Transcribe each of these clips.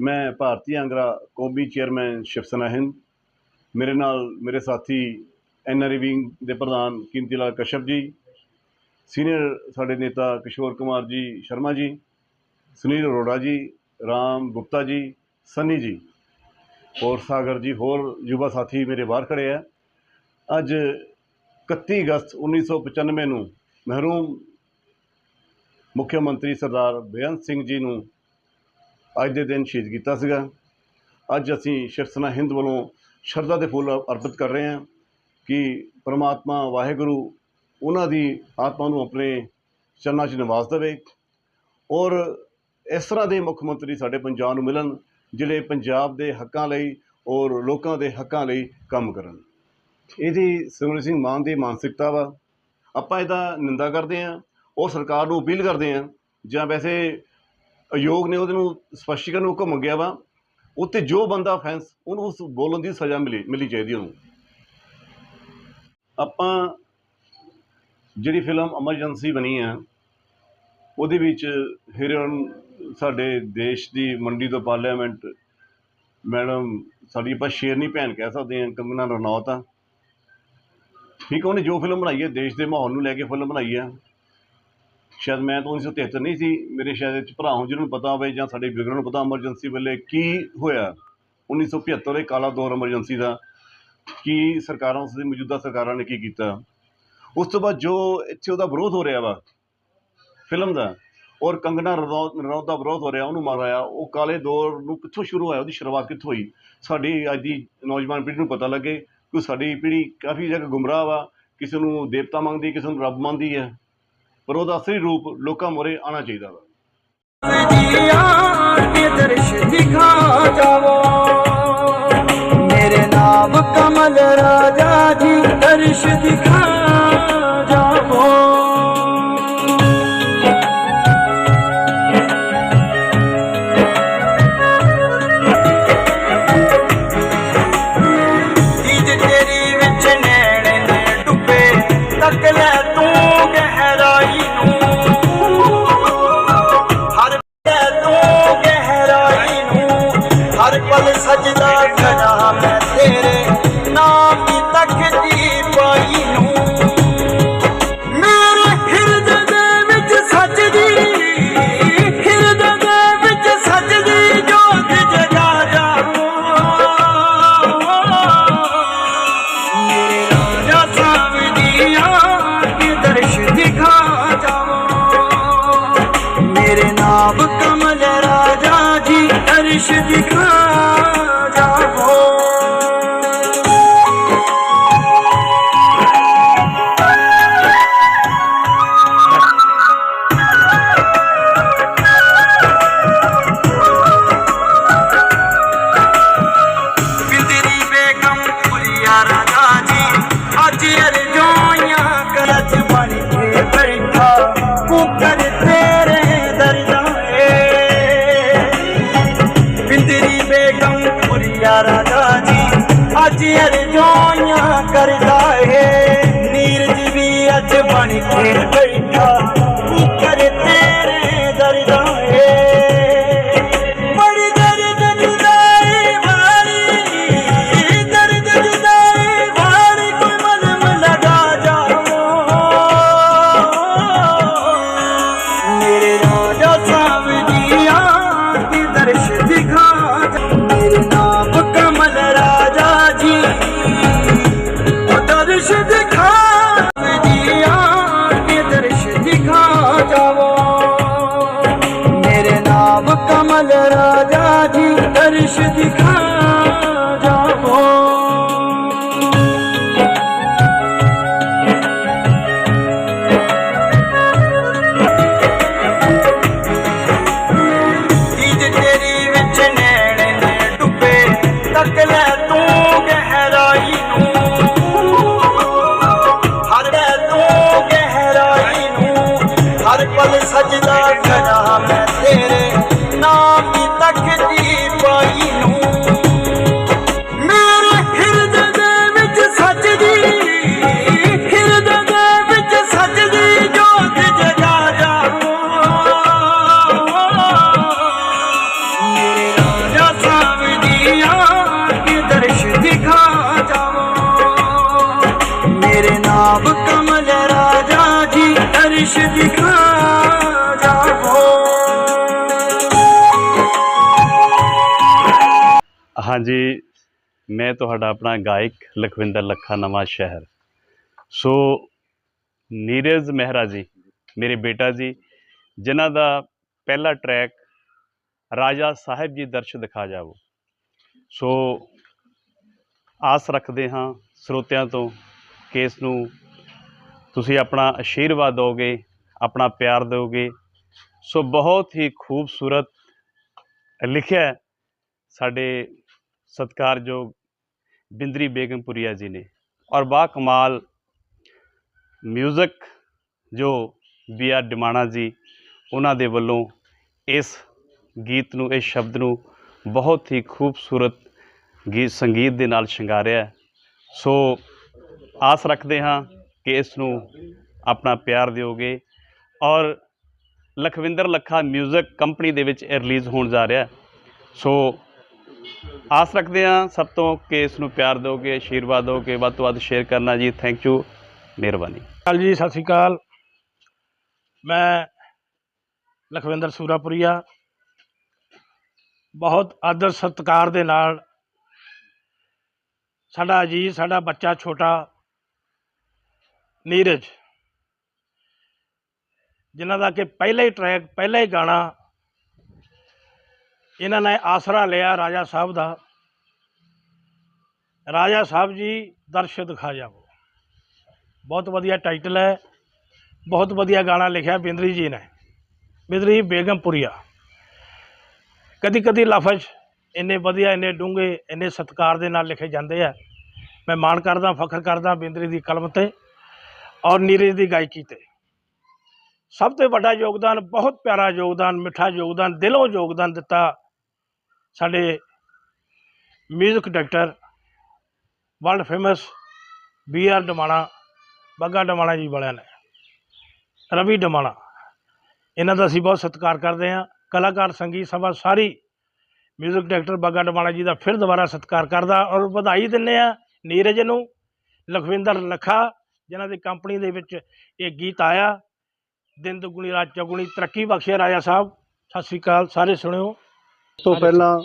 ਮੈਂ ਭਾਰਤੀ ਆਂਗਰਾ ਕੌਮੀ ਚੇਅਰਮੈਨ ਸ਼ਿਵ ਸੈਨਾ ਹਿੰਦ। ਮੇਰੇ ਨਾਲ ਮੇਰੇ ਸਾਥੀ ਐਨਆਰਈ ਵਿੰਗ ਦੇ ਪ੍ਰਧਾਨ ਕੀਮਤੀ ਲਾਲ ਕਸ਼ਪ ਜੀ, ਸੀਨੀਅਰ ਸਾਡੇ ਨੇਤਾ ਕਿਸ਼ੋਰ ਕੁਮਾਰ ਜੀ ਸ਼ਰਮਾ ਜੀ, ਸੁਨੀਲ ਅਰੋੜਾ ਜੀ, ਰਾਮ ਗੁਪਤਾ ਜੀ, ਸਨੀ ਜੀ, ਹੋਰ ਸਾਗਰ ਜੀ, ਹੋਰ ਯੁਵਾ ਸਾਥੀ ਮੇਰੇ ਬਾਹਰ ਖੜੇ ਆ। ਅੱਜ 31 ਅਗਸਤ 1995 ਨੂੰ ਮਹਿਰੂਮ ਮੁੱਖ ਮੰਤਰੀ ਸਰਦਾਰ ਬੇਅੰਤ ਸਿੰਘ ਜੀ ਨੂੰ ਅੱਜ ਦੇ ਦਿਨ ਸ਼ਹੀਦ ਕੀਤਾ ਸੀਗਾ। ਅੱਜ ਅਸੀਂ ਸ਼ਿਵ ਹਿੰਦ ਵੱਲੋਂ ਸ਼ਰਧਾ ਦੇ ਫੁੱਲ ਅਰਪਿਤ ਕਰ ਰਹੇ ਹਾਂ ਕਿ ਪ੍ਰਮਾਤਮਾ ਵਾਹਿਗੁਰੂ ਉਹਨਾਂ ਦੀ ਆਤਮਾ ਨੂੰ ਆਪਣੇ ਚਰਨਾਂ 'ਚ ਨਿਵਾਸ ਦੇਵੇ ਔਰ ਇਸ ਤਰ੍ਹਾਂ ਦੇ ਮੁੱਖ ਮੰਤਰੀ ਸਾਡੇ ਪੰਜਾਬ ਨੂੰ ਮਿਲਣ, ਜਿਹੜੇ ਪੰਜਾਬ ਦੇ ਹੱਕਾਂ ਲਈ ਔਰ ਲੋਕਾਂ ਦੇ ਹੱਕਾਂ ਲਈ ਕੰਮ ਕਰਨ। ਇਹਦੀ ਸਿਮਰਨ ਸਿੰਘ ਮਾਨ ਦੀ ਮਾਨਸਿਕਤਾ ਵਾ। ਆਪਾਂ ਇਹਦਾ ਨਿੰਦਾ ਕਰਦੇ ਹਾਂ, ਉਹ ਸਰਕਾਰ ਨੂੰ ਅਪੀਲ ਕਰਦੇ ਹਾਂ। ਜਾਂ ਵੈਸੇ ਆਯੋਗ ਨੇ ਉਹਦੇ ਨੂੰ ਸਪਸ਼ਟੀਕਰਨ ਨੂੰ ਹੁਕਮ ਮੰਗਿਆ ਵਾ ਉੱਤੇ ਜੋ ਬੰਦਾ ਫੈਂਸ ਉਹਨੂੰ ਉਸ ਬੋਲਣ ਦੀ ਸਜ਼ਾ ਮਿਲੀ ਮਿਲੀ ਚਾਹੀਦੀ ਉਹਨੂੰ। ਆਪਾਂ ਜਿਹੜੀ ਫਿਲਮ ਐਮਰਜੈਂਸੀ ਬਣੀ ਆ ਉਹਦੇ ਵਿੱਚ ਹੀਰੋਇਨ ਸਾਡੇ ਦੇਸ਼ ਦੀ ਮੰਡੀ ਤੋਂ ਪਾਰਲੀਮੈਂਟ ਮੈਡਮ ਸਾਡੀ ਆਪਾਂ ਸ਼ੇਰਨੀ ਭੈਣ ਕਹਿ ਸਕਦੇ ਹਾਂ ਕੰਗਨਾ ਰਣੌਤ ਆ। ਠੀਕ ਆ, ਉਹਨੇ ਜੋ ਫਿਲਮ ਬਣਾਈ ਹੈ ਦੇਸ਼ ਦੇ ਮਾਹੌਲ ਨੂੰ ਲੈ ਕੇ ਫਿਲਮ ਬਣਾਈ ਆ। ਸ਼ਾਇਦ ਮੈਂ ਤਾਂ 1973 ਨਹੀਂ ਸੀ, ਮੇਰੇ ਸ਼ਾਇਦ ਵਿੱਚ ਭਰਾ ਹੋਣ ਨੂੰ ਪਤਾ ਹੋਵੇ ਜਾਂ ਸਾਡੇ ਬਿਗੜਨ ਨੂੰ ਪਤਾ ਐਮਰਜੈਂਸੀ ਵੇਲੇ ਕੀ ਹੋਇਆ। 1975 ਦੇ ਕਾਲਾ ਦੌਰ ਐਮਰਜੈਂਸੀ ਦਾ, ਕੀ ਸਰਕਾਰਾਂ, ਉਸ ਦੀ ਮੌਜੂਦਾ ਸਰਕਾਰਾਂ ਨੇ ਕੀ ਕੀਤਾ। ਉਸ ਤੋਂ ਬਾਅਦ ਜੋ ਇੱਥੇ ਉਹਦਾ ਵਿਰੋਧ ਹੋ ਰਿਹਾ ਵਾ, ਫਿਲਮ ਦਾ, ਔਰ ਕੰਗਣਾ ਰਣੌਤ ਰਣੌਤ ਦਾ ਵਿਰੋਧ ਹੋ ਰਿਹਾ, ਉਹਨੂੰ ਮਾਰਿਆ ਉਹ ਕਾਲੇ ਦੌਰ ਨੂੰ ਕਿੱਥੋਂ ਸ਼ੁਰੂ ਹੋਇਆ, ਉਹਦੀ ਸ਼ੁਰੂਆਤ ਕਿੱਥੋਂ ਹੋਈ? ਸਾਡੀ ਅੱਜ ਦੀ ਨੌਜਵਾਨ ਪੀੜ੍ਹੀ ਨੂੰ ਪਤਾ ਲੱਗੇ ਕਿ ਸਾਡੀ ਪੀੜ੍ਹੀ ਕਾਫੀ ਜਗ੍ਹਾ ਗੁੰਮਰਾਹ ਵਾ, ਕਿਸੇ ਨੂੰ ਦੇਵਤਾ ਮੰਗਦੀ, ਕਿਸੇ ਨੂੰ ਰੱਬ ਮੰਨਦੀ ਹੈ। ਪਰ ਉਹਦਾ ਅਸਲੀ ਰੂਪ ਲੋਕਾਂ ਮੋਰੇ ਆਣਾ ਚਾਹੀਦਾ ਵਾ। ਦਰਸ਼ ਦਿਖਾ ਅੱਜ ਅਰਜੋਈਆਂ ਕਰਦਾ ਏ ਨੀਰਜ ਵੀ ਅੱਜ ਬਣ ਕੇ ਹਾਂਜੀ, ਮੈਂ ਤੁਹਾਡਾ ਆਪਣਾ ਗਾਇਕ ਲਖਵਿੰਦਰ ਲੱਖਾ ਨਵਾਂ ਸ਼ਹਿਰ। ਸੋ ਨੀਰਜ ਮਹਿਰਾ ਜੀ, ਮੇਰੇ ਬੇਟਾ ਜੀ, ਜਿਨ੍ਹਾਂ ਦਾ ਪਹਿਲਾ ਟਰੈਕ ਰਾਜਾ ਸਾਹਿਬ ਜੀ ਦਰਸ਼ ਦਿਖਾ ਜਾਵੋ। ਸੋ ਆਸ ਰੱਖਦੇ ਹਾਂ ਸਰੋਤਿਆਂ ਤੋਂ ਕਿ ਇਸ ਨੂੰ ਤੁਸੀਂ ਆਪਣਾ ਆਸ਼ੀਰਵਾਦ ਦਿਓਗੇ, ਆਪਣਾ ਪਿਆਰ ਦਿਓਗੇ। ਸੋ ਬਹੁਤ ਹੀ ਖੂਬਸੂਰਤ ਲਿਖਿਆ ਸਾਡੇ ਸਤਿਕਾਰਯੋਗ ਬਿੰਦਰੀ ਬੇਗਮਪੁਰੀਆ ਜੀ ਨੇ ਔਰ ਬਾ ਕਮਾਲ ਮਿਊਜ਼ਿਕ ਜੋ ਬੀ ਆਰ ਡਿਮਾਣਾ ਜੀ ਉਹਨਾਂ ਦੇ ਵੱਲੋਂ ਇਸ ਗੀਤ ਨੂੰ, ਇਸ ਸ਼ਬਦ ਨੂੰ ਬਹੁਤ ਹੀ ਖੂਬਸੂਰਤ ਗੀਤ ਸੰਗੀਤ ਦੇ ਨਾਲ ਸ਼ਿੰਗਾਰਿਆ। ਸੋ ਆਸ ਰੱਖਦੇ ਹਾਂ ਕਿ ਇਸ ਨੂੰ ਆਪਣਾ ਪਿਆਰ ਦਿਓਗੇ ਔਰ ਲਖਵਿੰਦਰ ਲੱਖਾ ਮਿਊਜ਼ਿਕ ਕੰਪਨੀ ਦੇ ਵਿੱਚ ਇਹ ਰਿਲੀਜ਼ ਹੋਣ ਜਾ ਰਿਹਾ। ਸੋ ਆਸ ਰੱਖਦੇ ਹਾਂ, ਸਭ ਤੋਂ ਕਿ ਇਸ ਨੂੰ ਪਿਆਰ ਦਿਓਗੇ ਆਸ਼ੀਰਵਾਦ ਦਿਓਗੇ, ਵੱਧ ਤੋਂ ਵੱਧ ਸ਼ੇਅਰ ਕਰਨਾ ਜੀ। ਥੈਂਕ ਯੂ ਮਿਹਰਬਾਨੀ। ਕੱਲ ਜੀ, ਸਤਿ ਸ਼੍ਰੀ ਅਕਾਲ। ਮੈਂ ਲਖਵਿੰਦਰ ਸੂਰਾਪੁਰੀਆ। ਬਹੁਤ ਆਦਰ ਸਤਿਕਾਰ ਦੇ ਨਾਲ ਸਾਡਾ ਅਜੀਜ਼ ਸਾਡਾ ਬੱਚਾ ਛੋਟਾ ਨੀਰਜ, ਜਿਨ੍ਹਾਂ ਦਾ ਕਿ ਪਹਿਲਾ ਹੀ ਟਰੈਕ ਪਹਿਲਾ ਹੀ ਗਾਣਾ ਇਹਨਾਂ ਨੇ ਆਸਰਾ ਲਿਆ ਰਾਜਾ ਸਾਹਿਬ ਦਾ। ਰਾਜਾ ਸਾਹਿਬ ਜੀ ਦਰਸ਼ ਦਿਖਾ ਜਾਵੋ। ਬਹੁਤ ਵਧੀਆ ਟਾਈਟਲ ਹੈ। ਬਹੁਤ ਵਧੀਆ ਗਾਣਾ ਲਿਖਿਆ ਬਿੰਦਰੀ ਜੀ ਨੇ। ਬਿੰਦਰੀ ਬੇਗਮਪੁਰੀਆ। ਕਦੀ ਕਦੀ ਲਫ਼ਜ਼ ਇੰਨੇ ਵਧੀਆ, ਇੰਨੇ ਡੂੰਘੇ, ਇੰਨੇ ਸਤਿਕਾਰ ਦੇ ਨਾਲ ਲਿਖੇ ਜਾਂਦੇ ਆ। ਮੈਂ ਮਾਣ ਕਰਦਾ, ਫਖਰ ਕਰਦਾ ਬਿੰਦਰੀ ਦੀ ਕਲਮ ਤੇ ਔਰ ਨੀਰਜ ਦੀ ਗਾਇਕੀ ਤੇ। ਸਭ ਤੋਂ ਵੱਡਾ ਯੋਗਦਾਨ, ਬਹੁਤ ਪਿਆਰਾ ਯੋਗਦਾਨ, ਮਿੱਠਾ ਯੋਗਦਾਨ, ਦਿਲੋਂ ਯੋਗਦਾਨ ਦਿੱਤਾ ਸਾਡੇ music director world famous B R Damana Bagga Damana ji ਵਾਲਿਆਂ ਨੇ, ਰਵੀ ਡਮਾਣਾ ਇਹਨਾਂ ਦਾ ਅਸੀਂ ਬਹੁਤ ਸਤਿਕਾਰ ਕਰਦੇ ਹਾਂ। ਕਲਾਕਾਰ, ਸੰਗੀਤ ਸਭਾ ਸਾਰੀ ਮਿਊਜ਼ਿਕ ਡਾਇਰੈਕਟਰ ਬੱਗਾ ਡਮਾਣਾ ਜੀ ਦਾ ਫਿਰ ਦੁਬਾਰਾ ਸਤਿਕਾਰ ਕਰਦਾ ਔਰ ਵਧਾਈ ਦਿੰਦੇ ਆ ਨੀਰਜ ਨੂੰ, ਲਖਵਿੰਦਰ ਲੱਖਾ, ਜਿਨ੍ਹਾਂ ਦੀ ਕੰਪਨੀ ਦੇ ਵਿੱਚ ਇਹ ਗੀਤ ਆਇਆ। ਦਿਨ ਦੁਗਣੀ, ਰਾਤ ਚੌਗੁਣੀ, ਤਰੱਕੀ ਬਖਸ਼ੇ ਰਾਜਾ ਸਾਹਿਬ, ਸਤਿ ਸ੍ਰੀ ਅਕਾਲ, ਸਾਰੇ ਸੁਣਿਓ। ਤੋਂ ਪਹਿਲਾਂ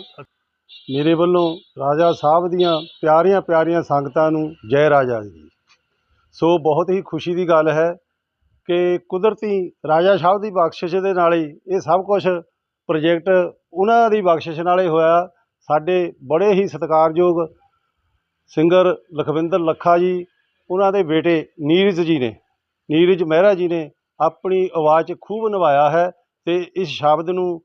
ਮੇਰੇ ਵੱਲੋਂ ਰਾਜਾ ਸਾਹਿਬ ਦੀਆਂ ਪਿਆਰੀਆਂ ਪਿਆਰੀਆਂ ਸੰਗਤਾਂ ਨੂੰ ਜੈ ਰਾਜਾ ਜੀ। ਸੋ ਬਹੁਤ ਹੀ ਖੁਸ਼ੀ ਦੀ ਗੱਲ ਹੈ ਕਿ ਕੁਦਰਤੀ ਰਾਜਾ ਸਾਹਿਬ ਦੀ ਬਖਸ਼ਿਸ਼ ਦੇ ਨਾਲ ਹੀ ਇਹ ਸਭ ਕੁਝ ਪ੍ਰੋਜੈਕਟ ਉਹਨਾਂ ਦੀ ਬਖਸ਼ਿਸ਼ ਨਾਲ ਹੀ ਹੋਇਆ। ਸਾਡੇ ਬੜੇ ਹੀ ਸਤਿਕਾਰਯੋਗ ਸਿੰਗਰ ਲਖਵਿੰਦਰ ਲੱਖਾ ਜੀ ਉਹਨਾਂ ਦੇ ਬੇਟੇ ਨੀਰਜ ਜੀ ਨੇ। ਨੀਰਜ ਮਹਿਰਾ ਜੀ ਨੇ ਆਪਣੀ ਆਵਾਜ਼ ਖੂਬ ਨਿਭਾਇਆ ਹੈ ਤੇ ਇਸ ਸ਼ਬਦ ਨੂੰ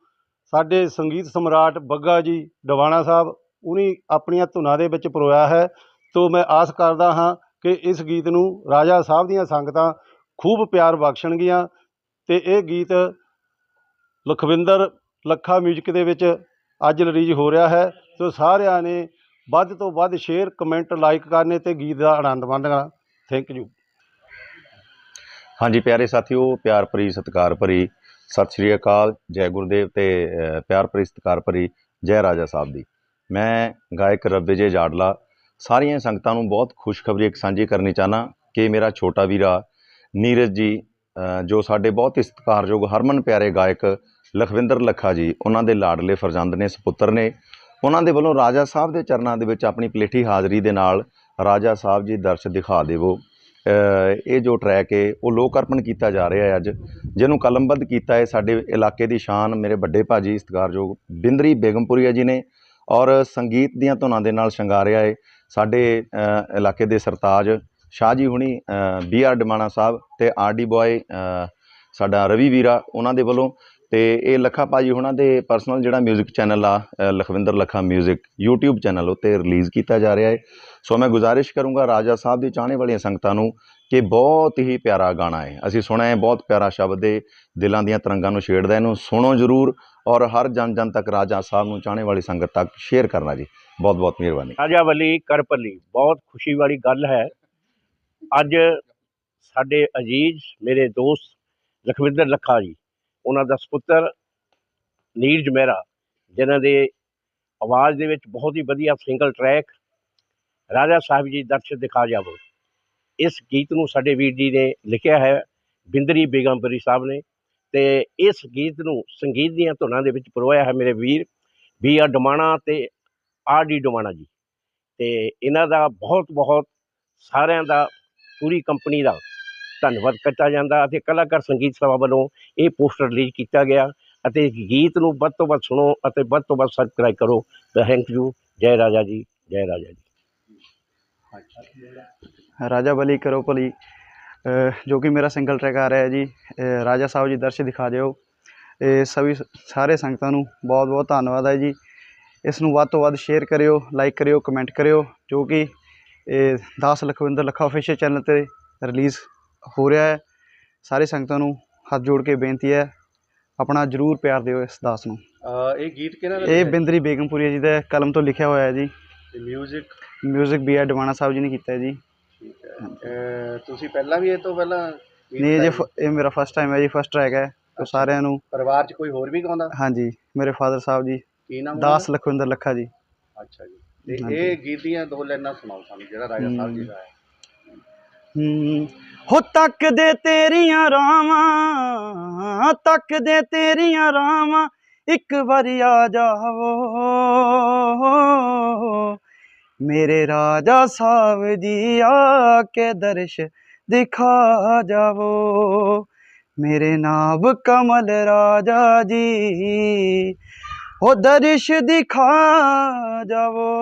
ਸਾਡੇ ਸੰਗੀਤ ਸਮਰਾਟ ਬੱਗਾ ਜੀ ਡਵਾਣਾ ਸਾਹਿਬ, ਉਹਨੇ ਆਪਣੀਆਂ ਧੁਨਾਂ ਦੇ ਵਿੱਚ ਪਰੋਇਆ ਹੈ। ਤੋਂ ਮੈਂ ਆਸ ਕਰਦਾ ਹਾਂ ਕਿ ਇਸ ਗੀਤ ਨੂੰ ਰਾਜਾ ਸਾਹਿਬ ਦੀਆਂ ਸੰਗਤਾਂ ਖੂਬ ਪਿਆਰ ਬਖਸ਼ਣਗੀਆਂ ਤੇ ਇਹ ਗੀਤ ਲਖਵਿੰਦਰ ਲੱਖਾ ਮਿਊਜ਼ਿਕ ਦੇ ਵਿੱਚ ਅੱਜ ਰਿਲੀਜ਼ ਹੋ ਰਿਹਾ ਹੈ। ਸੋ ਸਾਰਿਆਂ ਨੇ ਵੱਧ ਤੋਂ ਵੱਧ ਸ਼ੇਅਰ, ਕਮੈਂਟ, ਲਾਈਕ ਕਰਨੇ ਤੇ ਗੀਤ ਦਾ ਆਨੰਦ ਮਾਣਨਾ। ਥੈਂਕ ਯੂ ਹਾਂਜੀ ਪਿਆਰੇ ਸਾਥੀਓ, ਪਿਆਰ ਭਰੀ, ਸਤਿਕਾਰ ਭਰੀ। ਸਤਿ ਸ਼੍ਰੀ ਅਕਾਲ, ਜੈ ਗੁਰਦੇਵ ਤੇ ਪਿਆਰ ਭਰੀ, ਸਤਿਕਾਰ ਭਰੀ ਜੈ ਰਾਜਾ ਸਾਹਿਬ ਦੀ। ਮੈਂ ਗਾਇਕ ਰਵਿਜੇ ਜਾੜਲਾ ਸਾਰੀਆਂ ਸੰਗਤਾਂ ਨੂੰ ਬਹੁਤ ਖੁਸ਼ਖਬਰੀ ਇੱਕ ਸਾਂਝੀ ਕਰਨੀ ਚਾਹਨਾ ਕਿ ਮੇਰਾ ਛੋਟਾ ਵੀਰਾ ਨੀਰਜ ਜੀ ਜੋ ਸਾਡੇ ਬਹੁਤ ਹੀ ਸਤਿਕਾਰਯੋਗ, ਹਰਮਨ ਪਿਆਰੇ ਗਾਇਕ ਲਖਵਿੰਦਰ ਲੱਖਾ ਜੀ, ਉਹਨਾਂ ਦੇ ਲਾਡਲੇ ਫਰਜ਼ੰਦ ਨੇ, ਸੁਪੁੱਤਰ ਨੇ, ਉਹਨਾਂ ਦੇ ਵੱਲੋਂ ਰਾਜਾ ਸਾਹਿਬ ਦੇ ਚਰਨਾਂ ਦੇ ਵਿੱਚ ਆਪਣੀ ਪਲੇਠੀ ਹਾਜ਼ਰੀ ਦੇ ਨਾਲ ਰਾਜਾ ਸਾਹਿਬ ਜੀ ਦਰਸ਼ ਦਿਖਾ ਦੇਵੋ। ਇਹ ਜੋ ਟਰੈਕ ਹੈ ਉਹ ਲੋਕ ਅਰਪਣ ਕੀਤਾ ਜਾ ਰਿਹਾ ਹੈ ਅੱਜ, ਜਿਹਨੂੰ ਕਲਮਬੱਧ ਕੀਤਾ ਹੈ ਸਾਡੇ ਇਲਾਕੇ ਦੀ ਸ਼ਾਨ, ਮੇਰੇ ਵੱਡੇ ਭਾਜੀ ਸਤਿਕਾਰਯੋਗ ਬਿੰਦਰੀ ਬੇਗਮਪੁਰੀਆ ਜੀ ਨੇ, ਔਰ ਸੰਗੀਤ ਦੀਆਂ ਧੁਨਾਂ ਦੇ ਨਾਲ ਸ਼ਿੰਗਾਰਿਆ ਹੈ ਸਾਡੇ ਇਲਾਕੇ ਦੇ ਸਰਤਾਜ ਸ਼ਾਹ ਜੀ ਹੁਣੀ ਬੀ ਆਰ ਡਮਾਣਾ ਸਾਹਿਬ ਤੇ ਆਰ ਡੀ ਬॉय ਸਾਡਾ ਰਵੀ ਵੀਰਾ, ਉਹਨਾਂ ਦੇ ਵੱਲੋਂ ਤੇ ਇਹ ਲੱਖਾ ਭਾਜੀ ਹੁਣਾਂ ਦੇ ਪਰਸਨਲ ਜਿਹੜਾ 뮤직 ਚੈਨਲ ਆ ਅ, ਲਖਵਿੰਦਰ ਲੱਖਾ 뮤직 YouTube ਚੈਨਲ ਉੱਤੇ ਰਿਲੀਜ਼ ਕੀਤਾ ਜਾ ਰਿਹਾ ਹੈ ਸੋ ਮੈਂ ਗੁਜ਼ਾਰਿਸ਼ ਕਰੂੰਗਾ ਰਾਜਾ ਸਾਹਿਬ ਦੀ ਚਾਹਣੇ ਵਾਲੀਆਂ ਸੰਗਤਾਂ ਨੂੰ ਕਿ ਬਹੁਤ ਹੀ ਪਿਆਰਾ ਗਾਣਾ ਹੈ ਅਸੀਂ ਸੁਣਿਆ ਹੈ ਬਹੁਤ ਪਿਆਰਾ ਸ਼ਬਦ ਹੈ ਦਿਲਾਂ ਦੀਆਂ ਤਰੰਗਾਂ ਨੂੰ ਛੇੜਦਾ ਹੈ। ਇਹਨੂੰ ਸੁਣੋ ਜ਼ਰੂਰ ਔਰ ਹਰ ਜਨ ਜਨ ਤੱਕ ਰਾਜਾ ਸਾਹਿਬ ਨੂੰ ਚਾਹਣੇ ਵਾਲੀ ਸੰਗਤ ਤੱਕ ਸ਼ੇਅਰ ਕਰਨਾ ਜੀ ਬਹੁਤ ਬਹੁਤ ਮਿਹਰਬਾਨੀ ਰਾਜਾ ਵਲੀ ਕਰਪਲੀ ਬਹੁਤ ਖੁਸ਼ੀ ਵਾਲੀ ਗੱਲ ਹੈ ਅੱਜ ਸਾਡੇ ਅਜੀਜ਼ ਮੇਰੇ ਦੋਸਤ ਲਖਵਿੰਦਰ ਲੱਖਾ ਜੀ ਉਹਨਾਂ ਦਾ ਸੁਪੁੱਤਰ ਨੀਰਜ ਮਹਿਰਾ, ਜਿਨ੍ਹਾਂ ਦੇ ਆਵਾਜ਼ ਦੇ ਵਿੱਚ ਬਹੁਤ ਹੀ ਵਧੀਆ ਸਿੰਗਲ ਟਰੈਕ, ਰਾਜਾ ਸਾਹਿਬ ਜੀ ਦਰਸ਼ ਦਿਖਾ ਜਾਵੋ। ਇਸ ਗੀਤ ਨੂੰ ਸਾਡੇ ਵੀਰ ਜੀ ਨੇ ਲਿਖਿਆ ਹੈ ਬਿੰਦਰੀ ਬੇਗਮਪੁਰੀ ਸਾਹਿਬ ਨੇ ਤੇ ਇਸ ਗੀਤ ਨੂੰ ਸੰਗੀਤ ਦੀਆਂ ਧੁਨਾਂ ਦੇ ਵਿੱਚ ਪਰੋਇਆ ਹੈ ਮੇਰੇ ਵੀਰ ਵੀ ਆਰ ਡਮਾਣਾ ਤੇ ਆਰ ਡੀ ਡਮਾਣਾ ਜੀ। ਤੇ ਇਹਨਾਂ ਦਾ ਬਹੁਤ ਬਹੁਤ ਸਾਰਿਆਂ ਦਾ ਪੂਰੀ ਕੰਪਨੀ ਦਾ ਧੰਨਵਾਦ ਕੀਤਾ ਜਾਂਦਾ ਅਤੇ ਕਲਾਕਾਰ ਸੰਗੀਤ ਸਭਾ ਵੱਲੋਂ ਇਹ ਪੋਸਟਰ ਰਿਲੀਜ਼ ਕੀਤਾ ਗਿਆ ਅਤੇ ਗੀਤ ਨੂੰ ਵੱਧ ਤੋਂ ਵੱਧ ਸੁਣੋ ਅਤੇ ਵੱਧ ਤੋਂ ਵੱਧ ਸਬਸਕ੍ਰਾਈਬ ਕਰੋ। ਥੈਂਕ ਯੂ ਜੈ ਰਾਜਾ ਜੀ, ਜੈ ਰਾਜਾ ਜੀ। ਰਾਜਾ ਬਲੀ ਕਰੋ ਭਲੀ। ਜੋ ਕਿ ਮੇਰਾ ਸਿੰਗਲ ਟਰੈਕ ਆ ਰਿਹਾ ਜੀ ਰਾਜਾ ਸਾਹਿਬ ਜੀ ਦਰਸ਼ ਦਿਖਾ ਦਿਓ। ਇਹ ਸਭੀ ਸਾਰੇ ਸੰਗਤਾਂ ਨੂੰ ਬਹੁਤ ਬਹੁਤ ਧੰਨਵਾਦ ਹੈ ਜੀ। ਇਸ ਨੂੰ ਵੱਧ ਤੋਂ ਵੱਧ ਸ਼ੇਅਰ ਕਰਿਓ ਲਾਈਕ ਕਰਿਓ ਕਮੈਂਟ ਕਰਿਓ, ਜੋ ਕਿ ਇਹ ਦਾਸ ਲਖਵਿੰਦਰ ਲੱਖਾ ਅਫੀਸ਼ੀਅਲ ਚੈਨਲ ਤੇ ਰਿਲੀਜ਼ ਹੋ ਰਿਹਾ ਹੈ। ਸਾਰੇ ਸੰਗਤਾਂ ਨੂੰ ਹੱਥ ਜੋੜ ਕੇ ਬੇਨਤੀ ਹੈ ਆਪਣਾ ਜਰੂਰ ਪਿਆਰ ਦਿਓ ਇਸ ਦਾਸ ਨੂੰ। ਇਹ ਗੀਤ ਕਿਹਨਾਂ ਇਹ ਬਿੰਦਰੀ ਬੇਗਮਪੁਰੀ ਜੀ ਦੇ ਕਲਮ ਤੋਂ ਲਿਖਿਆ ਹੋਇਆ ਹੈ ਜੀ। Music music B R Dawana Sahib ji ਨੇ ਕੀਤਾ ਹੈ ਜੀ। ਤੁਸੀਂ ਪਹਿਲਾਂ ਵੀ ਇਹ ਤੋਂ ਪਹਿਲਾਂ ਨਹੀਂ ਇਹ ਜੇ ਇਹ ਮੇਰਾ ਫਸਟ ਟਾਈਮ ਹੈ ਜੀ ਫਸਟ ਟਰੈਕ ਹੈ। ਤੋ ਸਾਰਿਆਂ ਨੂੰ ਪਰਿਵਾਰ 'ਚ ਕੋਈ ਹੋਰ ਵੀ ਗਾਉਂਦਾ? ਹਾਂਜੀ ਮੇਰੇ ਫਾਦਰ ਸਾਹਿਬ ਜੀ। ਕੀ ਨਾਮ ਦਾਸ ਲਖਵਿੰਦਰ ਲੱਖਾ ਜੀ। ਅੱਛਾ ਜੀ। ਇਹ ਗੀਤ ਦੀਆਂ ਦੋ ਲਾਈਨਾਂ ਸੁਣਾਓ ਸਾਨੂੰ ਜਿਹੜਾ ਰਾਜਾ ਸਾਹਿਬ ਜੀ ਦਾ ਹੈ। ਹੂੰ। ਹੋ ਤੱਕਦੇ ਤੇਰੀਆਂ ਰਾਵਾਂ ਤੱਕਦੇ ਤੇਰੀਆਂ ਰਾਵਾਂ, ਇੱਕ ਵਾਰੀ ਆ ਜਾਵੋ। ਮੇਰੇ ਰਾਜਾ ਸਾਹਿਬ ਜੀ ਆ ਕੇ ਦਰਸ਼ ਦਿਖਾ ਜਾਵੋ। ਮੇਰੇ ਨਾਮ ਕਮਲ ਰਾਜਾ ਜੀ, ਉਹ ਦਰਸ਼ ਦਿਖਾ ਜਾਵੋ।